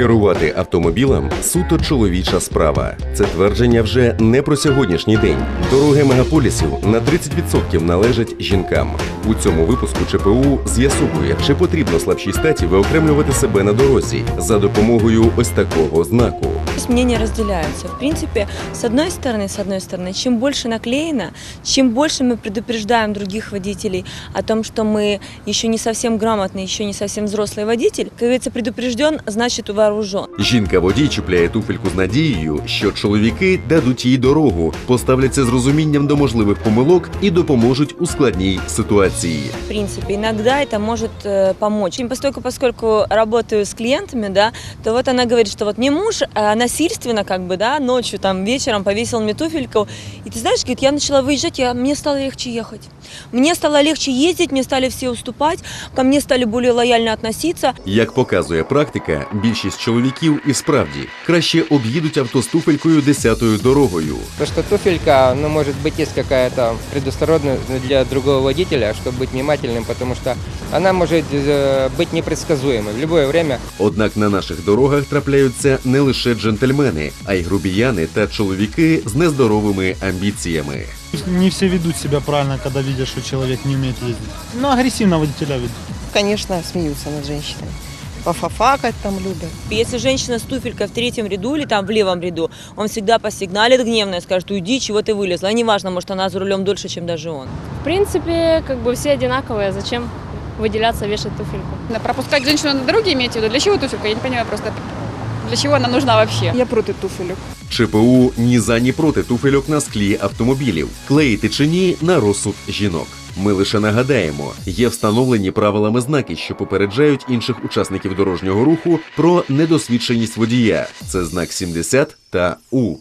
Керувати автомобілем суто чоловіча справа. Це твердження вже не про сьогоднішній день. Дороги мегаполісів на 30% належать жінкам. У цьому випуску ЧПУ з'ясовує, чи потрібно слабшій статі виокремлювати себе на дорозі за допомогою ось такого знаку Здесь мнения разделяются. В принципе, с одной стороны, с одной стороны, чем больше наклеено, чем больше мы предупреждаем других водителей о том, что мы еще не совсем грамотный, еще не совсем взрослый водитель, как говорится, предупрежден, значит вооружен. Жінка-водій чіпляє туфельку з надією, що чоловіки дадуть їй дорогу, поставляться з розумінням до можливих помилок і допоможуть у складній ситуації. В принципе, иногда это может э, помочь. И Поскольку, поскольку работаю с клиентами, да, то вот она говорит, что вот мне муж э, насильственно, как бы, да, ночью, там, вечером повесил мне туфельку. И ты знаешь, говорит, я начала выезжать, я, мне стало легче ехать. Мне стало легче ездить, мне стали все уступать, ко мне стали более лояльно относиться. Як показує практика, більшість чоловіків і справді краще об'їдуть авто з туфелькою десятою дорогою. То, что туфелька, ну, может быть, есть какая-то предусторожность для другого водителя, чтобы быть внимательным, потому что она может э, быть непредсказуемой. В любое время Однак на наших дорогах трапляються не лише джентльмени, а й грубіяни та чоловіки з нездоровими амбіціями. Не все ведут себя правильно, когда видят, что человек не умеет ездить. Но агрессивно водителя ведут. конечно, смеются над женщиной. Пофафакать там любят. Если женщина с туфелькой в третьем ряду или там в левом ряду, он всегда посигналит гневно и скажет, уйди, чего ты вылезла. А неважно, может, она за рулем дольше, чем даже он. В принципе, как бы все одинаковые. Зачем выделяться, вешать туфельку? Да, Пропускать женщину на дороге имеете в виду? Для чего туфелька? Я не понимаю просто. Для чего она нужна вообще? Я проти туфелек. ЧПУ ні за ні проти туфельок на склі автомобілів, клеїти чи ні на розсуд жінок. Ми лише нагадаємо, є встановлені правилами знаки, що попереджають інших учасників дорожнього руху про недосвідченість водія. Це знак 70 та У.